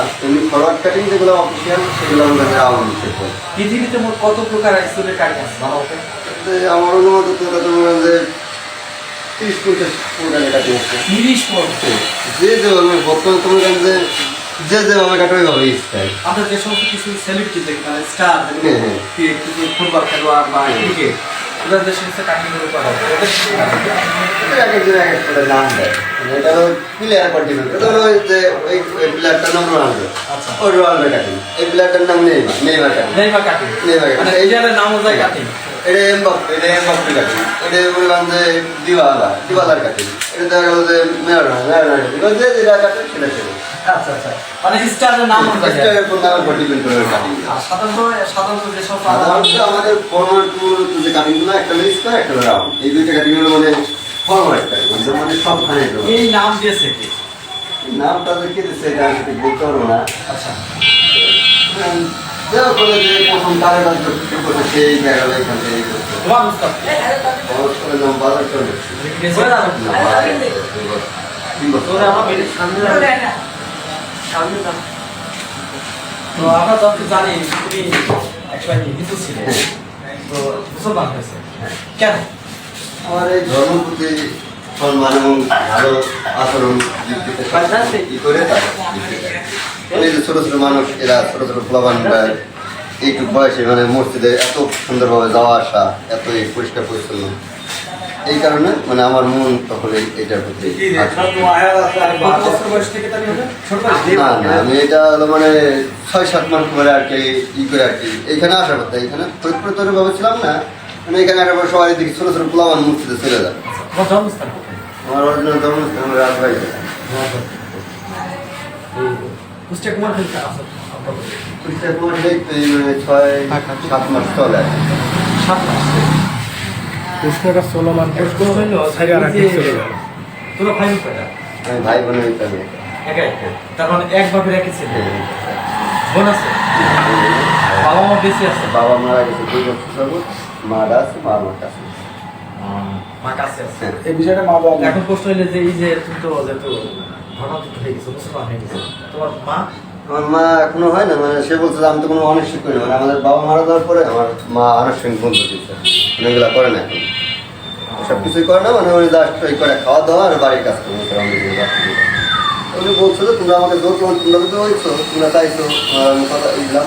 আর এমনি forward cutting যেগুলো official সেগুলো আমাদের শেপ হয় পৃথিবীতে মোট কত প্রকার স্কুলের কাটিং আছে আমার অনুমত তো কত যে তিরিশ পঞ্চাশ প্রকারের কাটিং আছে। তিরিশ পর্যন্ত যে যেভাবে বর্তমানে কাছে যে যে যেভাবে কাটবে ওইভাবে স্টাইল আমরা যে সমস্ত কিছু সেলিব্রিটি দেখি মানে স্টার হ্যাঁ, হ্যাঁ। ফুটবল খেলোয়াড় বা ক্রিকেট ওরা সমস্ত কাটিং করা হয়। ওদের এক একজন এক এক করে নাম দেয়। মানে এটা হলো প্লেয়ার কন্টিনিউ এটা হলো যে ওই ওই প্লেয়ারটার নাম রোনাল্ডো আচ্ছা। ওই রোনাল্ডো কাটিং এই প্লেয়ারটার নাম Neymar. Neymar cutting Neymar cutting Neymar cutting নাম হচ্ছে কাটিং এটা এমবাপ্পে এটা এমবাপ্পে কাটিং এটা করেন যে দিওয়ালা দিওয়ালার কাটিং এটা দেখা গেল যে মেয়ারনা কাটিং যে যেটা কাটে সেটা সেটা আচ্ছা আচ্ছা মানে স্টারের নাম স্টাইলের কোন নামের উপর ডিপেন্ড করে কাটিং সাধারণত সাধারণত যে সব সাধারণত আমাদের ফরওয়ার্ড যে কাটিংগুলো একটা হলো স্কোয়ার একটা হলো রাউন্ড এই দুইটা কাটিং হলো মানে ফরওয়ার্ড কাটিং মানে সবখানে এই নাম দিয়েছে কি নামটা যে কে দিচ্ছে এটা আমি বলতে পারব না আচ্ছা যাও বলে যে প্রথম তারে কাজ করতে সেই গেল এখান থেকে করছে। আমার। তো আমরা যত জানি তুমি একসময় হিন্দু ছিলে। তো মুসলমান হয়েছে। কেন? আমার এই ধর্ম প্রতি সম্মান এবং ভালো আচরণ করে ছোট ছোট মানুষ এরা ছোট ছোট প্লাবান এইটুক বয়সে মানে মসজিদে এত সুন্দরভাবে যাওয়া আসা এত এই পরিষ্কার পরিচ্ছন্ন। এই কারণে মানে আমার মন তখন এইটার প্রতি আমি এটা হলো মানে ছয় সাত মাস পরে আর কি ই করে আর কি। এইখানে আসার কথা এখানে ফরিদপুরে তৈরি ভাবে ছিলাম না মানে এখানে আসার পর সবাই দেখি ছোট ছোট প্লাবান মসজিদে চলে যায়? আমার অরিজিনাল ধর্মস্থান রাজবাড়ি। এই কুষ্টিয়া কুমার খেলতে আসো কুষ্টিয়া দেখতে মানে ছয় সাত মাস চলে। সাত মাস। কৃষ্ণটা চলমান কৃষ্ণ হইল তোরা ভাই কয়টা? আমি ভাই বোনের হিসাবে একাই তার মানে এক বাপের একই ছেলে। হ্যাঁ। বোন আছে? বাবা মা বেশি আছে? বাবা মারা গেছে দুই বছর মারা আছে মা আমার কাছে মা কাছে আছে। এই বিষয়টা মা বাবা এখন প্রশ্ন হইলে যে এই যে তুমি তো যেহেতু ধর্মান্তরিত হয়ে গেছো মুসলমান হয়ে গেছো। তোমার মা? আমার মা এখনও হয় না মানে সে বলছে আমি তো কোনো অনিশ্চিত করি না। মানে আমাদের বাবা মারা যাওয়ার পরে আমার মা আনুষ্ঠানিক বন্ধ দিচ্ছে মানে এগুলো করে না এখন। সব কিছুই করে না মানে উনি জাস্ট এই করে খাওয়া দাওয়া আর বাড়ির কাজ করে করে আমাদের এগুলো বাড়তি করে। উনি বলছো যে তোমরা আমাকে জোর করো তোমরা তো হয়েছো তোমরা চাইছো কথা দিলাম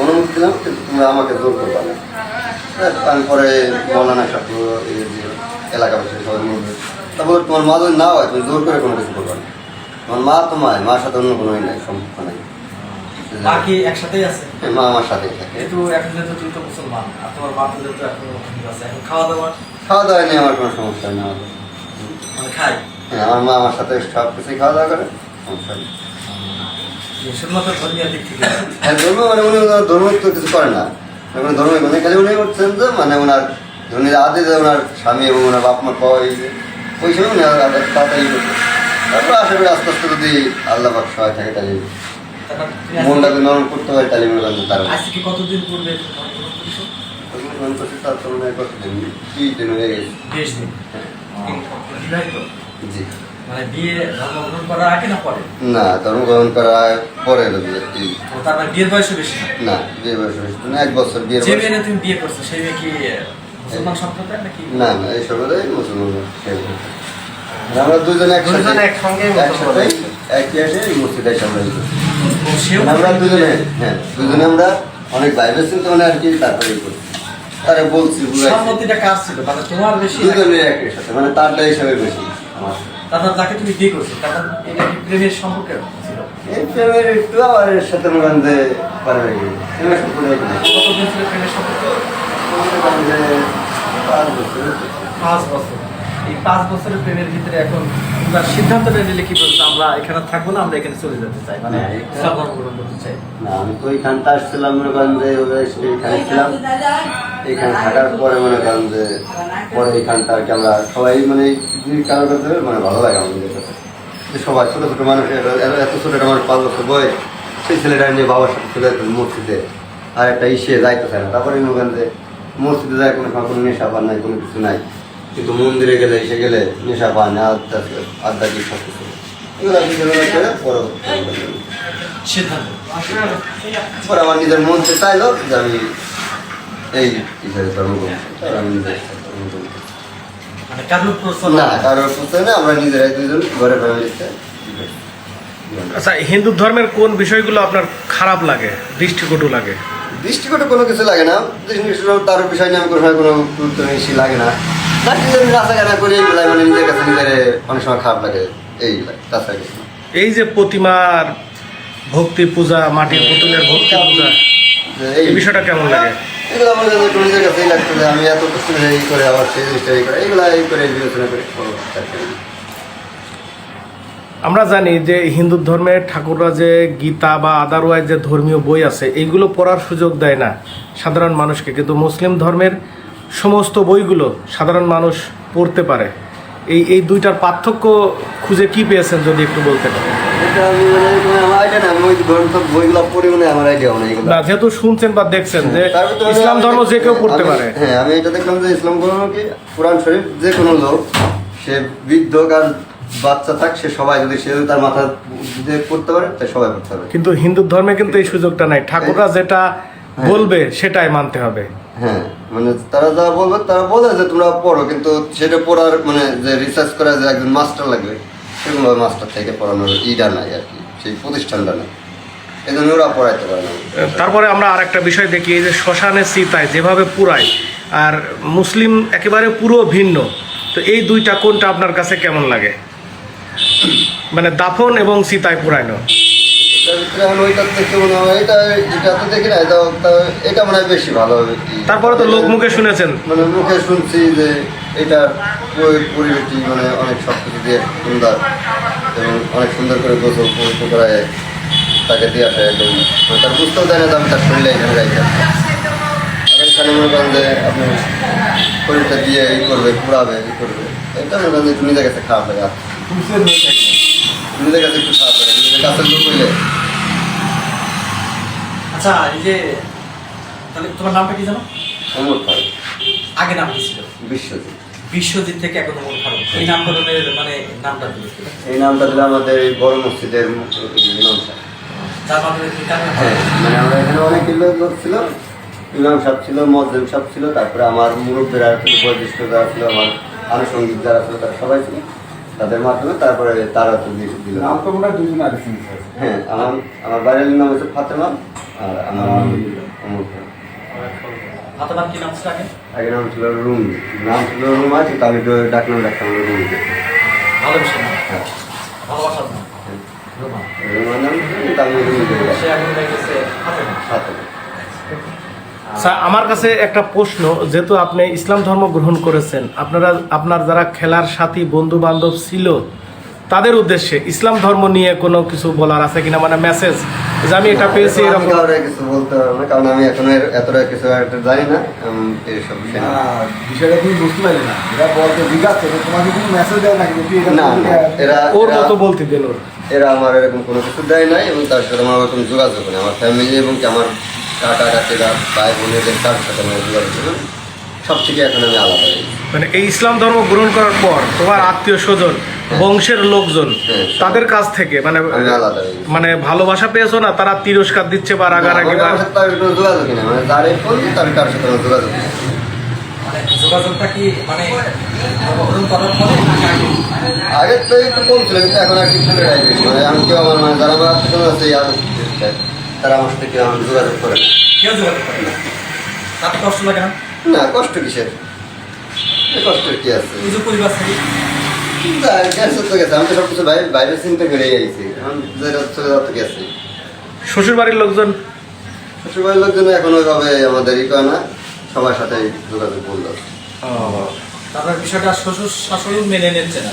অনুমতি দিলাম কিন্তু তোমরা আমাকে জোর করবে না। হ্যাঁ, আমি পরে মৌলানা সাথে এলাকাবাসী সবাই বলবে তারপরে তোমার মা যদি না হয় তুমি জোর করে কোনো কিছু করবে না। তোমার মা তোমার মার সাথে অন্য কোনো নাই সম্পর্ক নাই। মা কি একসাথেই আছে? হ্যাঁ, মা আমার সাথেই থাকে। কিন্তু এখন যেহেতু তুমি তো মুসলমান আর তোমার মা তো যেহেতু এখন আছে এখন খাওয়া দাওয়া খাওয়া দাওয়া নিয়ে আমার কোনো সমস্যা নেই। আমার। মানে খাই হ্যাঁ আমার মা আমার সাথে সব কিছুই খাওয়া দাওয়া করে সমস্যা নেই। শুধুমাত্র ধর্মীয় দিক থেকে। হ্যাঁ ধর্ম মানে উনি ধর্ম তো কিছু করে না। মানে ধর্ম মানে খালি উনি করছেন যে মানে ওনার ধনী আদি ওনার স্বামী এবং ওনার বাপ মা পাওয়া যে ওই সময় উনি তাড়াতাড়ি তারপর আশা করি আস্তে আস্তে যদি আল্লাহ পাক সহায় থাকে তাহলে মনটাকে নরম করতে পারে তাহলে মনে করেন তার আজকে কতদিন পূর্বে তার তো কতদিন? কি দিন হয়ে গেছে। বিবাহিত জি। মানে বিয়ে ধর্ম গ্রহণ করার আগে না পরে? না ধর্ম করার পরে তার মানে বিয়ের বয়সও বেশি না? না বিয়ে বয়স হয়েছে না এক বছর বিয়ের যে মেয়ে তুমি বিয়ে করছ সেই মেয়ে কি মুসলমান সম্প্রদায় নাকি? না না এই সবাই মুসলমান আমরা দুজনে একসাথে একসাথে একই আসে এই মসজিদে আমরা মানে আমরা দুজনে হ্যাঁ দুজনে আমরা অনেক বাইরে ছিল মানে আর কি তারপরে এই করি তারে বলছি সম্মতিটা কার ছিল? মানে তোমার বেশি দুজনে একই সাথে মানে তারটা হিসাবে বেশি আমার। তারপর যাকে তুমি বিয়ে করছ তখন এটা কি প্রেমের সম্পর্কে ছিল? এই প্রেমের একটু এর সাথে যে পারে প্রেমের সম্পর্কে কতদিন ছিল প্রেমের সম্পর্ক? পাঁচ বছর। পাঁচ বছর। এই পাঁচ বছরের প্রেমের ভিতরে এখন তোমরা সিদ্ধান্তটা নিলে কি বলছো আমরা এখানে থাকব না আমরা এখানে চলে যেতে চাই মানে হ্যাঁ, এটা- গ্রহণ করতে চাই। না আমি তো ওইখানটা আসছিলাম মনে করেন যে এইখানে ছিলাম এইখানে থাকার পরে মনে করেন যে পরে এইখানটা আর কি আমরা সবাই মানে দুই কারোর কাছে মানে ভালো লাগে আমাদের কাছে। সবাই ছোটো ছোটো মানুষ এত- ছোটো একটা মানুষ পাঁচ বছর বয়স সেই ছেলেটা নিয়ে বাবার সাথে চলে যেত মসজিদে। আর একটা ইসে যাইতে চায় না। তারপরে মনে করেন যে মসজিদে যায় কোনো কোনো নেশা পান নাই কোনো কিছু নাই। কিন্তু মন্দিরে গেলে এসে গেলে নেশা পান আড্ডা আড্ডা কি সব কিছু? আমার নিজের মন চাইলো যে আমি এই হিসাবে ধর্ম গ্রহণ করব। আর আমি নিজের ইচ্ছায় ধর্ম গ্রহণ করব। কারোর প্রশ্ন না কারোর প্রশ্ন আমরা নিজেরাই দুজন ঘরের ফ্যামিলিতে আচ্ছা হিন্দু ধর্মের কোন বিষয়গুলো আপনার খারাপ লাগে দৃষ্টিকটু লাগে? দৃষ্টিকটে কোনো কিছু লাগে না। তার বিষয় নিয়ে আমি কোনো কোনো গুরুত্ব বেশি লাগে না। করে এইগুলাই মানে নিজের কাছে নিজের অনেক সময় খারাপ লাগে এইগুলাই তাছাড়া কিছু না। এই যে প্রতিমার ভক্তি পূজা মাটির পুতুলের ভক্তি পূজা এই বিষয়টা কেমন লাগে এগুলো আমার কাছে একটু নিজের কাছেই লাগতো যে আমি এত কিছু এই করে আবার সেই জিনিসটা এই করে এই বিবেচনা। আমরা জানি যে হিন্দু ধর্মের ঠাকুররা যে গীতা বা আদারওয়াইজ যে ধর্মীয় বই আছে এইগুলো পড়ার সুযোগ দেয় না সাধারণ মানুষকে কিন্তু মুসলিম ধর্মের সমস্ত বইগুলো সাধারণ মানুষ পড়তে পারে। এই এই দুইটার পার্থক্য খুঁজে কি পেয়েছেন যদি একটু বলতে আইডিয়া না যেহেতু শুনছেন বা দেখছেন যে ইসলাম ধর্ম যে কেউ পড়তে পারে। হ্যাঁ আমি এটা দেখলাম যে ইসলাম ধর্ম কি? কোরআন শরীফ যে কোনো লোক সে বৃদ্ধ আর বাচ্চা থাক সে সবাই যদি সে তার মাথা পড়তে পারে তাই সবাই পড়তে পারে কিন্তু হিন্দু ধর্মে কিন্তু এই সুযোগটা নাই। ঠাকুররা যেটা বলবে সেটাই মানতে হবে। হ্যাঁ। মানে তারা যা বলবে, তারা বলে যে তোমরা পড়ো, কিন্তু সেটা পড়ার মানে যে রিসার্চ করা যে একজন মাস্টার লাগবে সেরকম মাস্টার থেকে পড়ানোর ইটা নাই আর কি, সেই প্রতিষ্ঠানটা নাই। ওরা পড়াইতে পারে না। তারপরে আমরা আর একটা বিষয় দেখি, এই যে শ্মশানে চিতায় যেভাবে পুরায়, আর মুসলিম একেবারে পুরো ভিন্ন, তো এই দুইটা কোনটা আপনার কাছে কেমন লাগে? মানে দাফন এবং এটার ভিতরে এখন ওইটার থেকে মনে হয় এটা এটা তো দেখি না এটা এটা মনে হয় বেশি ভালো হবে তারপরে তো লোক মুখে শুনেছেন। মানে মুখে শুনছি যে এটা পরিবেশটি মানে অনেক সব কিছু দিয়ে সুন্দর এবং অনেক সুন্দর করে গোসল তাকে দিয়ে আসে একদম। মানে তার বুঝতেও দেয় না আমি তার শরীরে এখানে আর এখানে মনে করেন যে আপনি শরীরটা দিয়ে এই করবে পুরাবে এই করবে। এটা মনে করেন যে নিজের কাছে খারাপ লাগে। নিজের কাছে একটু খারাপ লাগে নিজের কাছে লোক হইলে আচ্ছা এই যে তাহলে তোমার নামটা কি জানো? অমর খারাপ আগে নাম কি ছিল? বিশ্বজিৎ। বিশ্বজিৎ থেকে এখন ওমর ফারুক এই নামকরণের মানে নামটা দিল এই নামটা দিলে আমাদের এই বড় মসজিদের ইমাম সাহেব। মাধ্যমে হ্যাঁ মানে আমরা এখানে অনেক লোক ছিল। ইমাম সাহেব ছিল মজলিম সাহেব ছিল তারপরে আমার মুরব্বীরা ছিল বয়োজ্যেষ্ঠ যারা ছিল আমার আনুষঙ্গিক যারা ছিল তারা সবাই ছিল তাদের মাধ্যমে। তারপরে তারা তো দিয়ে দিল। নাম তো মনে হয় দুজন হ্যাঁ আমার আমার বাড়ির নাম হচ্ছে ফাতেমা। আর আমার নাম অমর খান। ফাতেমার কি নাম ছিল আগে আগে নাম ছিল রুম। নাম ছিল রুম আছে কিন্তু ডাকলাম ডাকতাম রুম। ভালোবাসা হ্যাঁ। ভালোবাসার নাম রোমান রুমার নাম কিন্তু রুম সে এখন গেছে ফাতেমা ফাতেমা স্যার আমার কাছে একটা প্রশ্ন যেহেতু আপনি ইসলাম ধর্ম গ্রহণ করেছেন আপনারা আপনার যারা খেলার সাথী বন্ধু বান্ধব ছিল তাদের উদ্দেশ্যে ইসলাম ধর্ম নিয়ে কোনো কিছু বলার আছে কিনা? মানে মেসেজ যে আমি এটা পেয়েছি এরকম। কিছু বলতে পারব না কারণ আমি এখন এর এতটা কিছু জানি না না বিষয়টা তুমি বুঝতে পারলে না। এরা বলতে জিজ্ঞাসা তোমাকে কোনো মেসেজ দেয় না কিন্তু না না, এরা ওর মতো বলতে ওর। এরা আমার এরকম কোনো কিছু দেয় নাই এবং তার সাথে আমার ওরকম যোগাযোগ নেই। আমার ফ্যামিলি এবং কি আমার কাকা কাকিরা ভাই বোনেদের কার সাথে আমার যোগাযোগ নেই। সব থেকে এখন আমি আলাদা মানে এই ইসলাম ধর্ম গ্রহণ করার পর তোমার আত্মীয় স্বজন বংশের লোকজন হ্যাঁ। তাদের কাছ থেকে মানে আলাদা মানে ভালোবাসা পেয়েছ না তারা তিরস্কার দিচ্ছে বা রাগারাগি বা সাথে তার কোনো যোগাযোগই নেই মানে যারে ফোন তার কার সাথে যোগাযোগ নেই। মানে যোগাযোগটা কি মানে গ্রহণ করার পরে নাকি আগে? তো একটু কম ছিল কিন্তু এখন আর কিছু মানে আমি কেউ আমার মানে যারা আমার আত্মীয় আছে আর তারা আমার সাথে কেউ আমার যোগাযোগ করে না। কেউ যোগাযোগ করে না। তাতে কষ্ট লাগে না? না কষ্ট কিসের? এ কষ্টের কি আছে? নিজের পরিবার থেকে না, গেছে তো আমি সব কিছু বাইরে বাইরে চিন্তা করে আইছি। এখন যেটা চলে যাওয়া শ্বশুর বাড়ির লোকজন? শ্বশুরবাড়ির লোকজন এখন ওইভাবে আমাদের ই করে না সবার সাথে যোগাযোগ বলল তারপর বিষয়টা শ্বশুর শাশুড়ি মেনে নিচ্ছে না।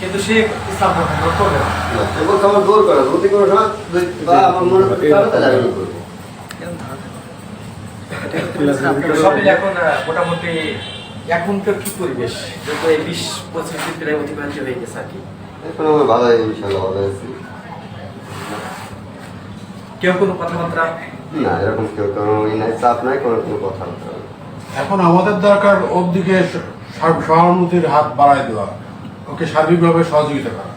কিন্তু সে ইসলাম করবে না। না, আমার জোর করে যদি কোনো সময় বা আমার মনে করতে পারে তাহলে আমি করব। সব এখন মোটামুটি এখনকার কি পরিবেশ? যত এই বিশ পঁচিশ দিন প্রায় অতিবাহিত হয়ে গেছে আর কি। এখন আমার ইনশাল্লাহ ভালো আছি কেউ কোনো কথাবার্তা? না এরকম কেউ কোনো নাই চাপ নাই কোনো। এখন আমাদের দরকার ওর দিকে সহানুভূতির হাত বাড়ায় দেওয়া। ওকে সার্বিকভাবে সহযোগিতা করা।